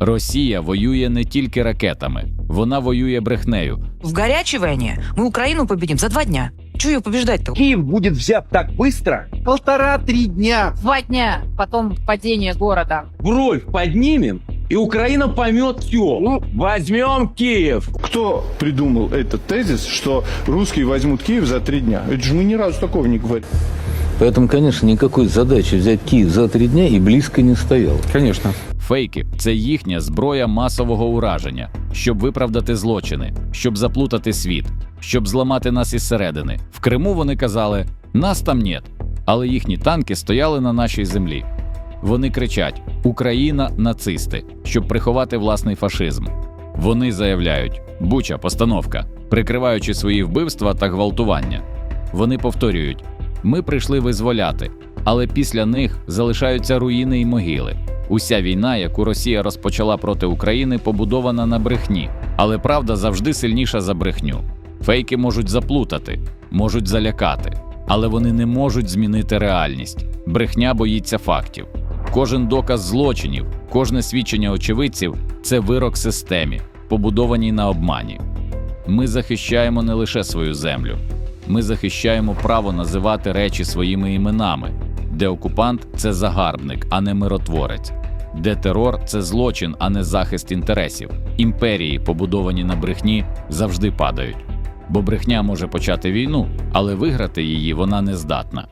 Росія воює не тільки ракетами, вона воює брехнею. В горячей войне мы Украину победим за два дня. Чего ее побеждать-то? Киев будет взят так быстро? Полтора-три дня. Два дня, потом падение города. Бровь поднимем, и Украина поймет все. Возьмем Киев. Кто придумал этот тезис, что русские возьмут Киев за три дня? Это же мы ни разу такого не говорили. Поэтому, конечно, никакой задачи взять Киев за три дня и близко не стояло. Конечно. Фейки це їхня зброя масового ураження, щоб виправдати злочини, щоб заплутати світ, щоб зламати нас із середини. В Криму вони казали: нас там нет. Але їхні танки стояли на нашій землі. Вони кричать: Україна нацисти, щоб приховати власний фашизм. Вони заявляють: Буча, постановка, прикриваючи свої вбивства та гвалтування. Вони повторюють: Ми прийшли визволяти, але після них залишаються руїни й могили. Уся війна, яку Росія розпочала проти України, побудована на брехні, але правда завжди сильніша за брехню. Фейки можуть заплутати, можуть залякати, але вони не можуть змінити реальність. Брехня боїться фактів. Кожен доказ злочинів, кожне свідчення очевидців це вирок системі, побудованій на обмані. Ми захищаємо не лише свою землю, ми захищаємо право називати речі своїми іменами, де окупант це загарбник, а не миротворець, де терор це злочин, а не захист інтересів. Імперії, побудовані на брехні, завжди падають. Бо брехня може почати війну, але виграти її вона не здатна.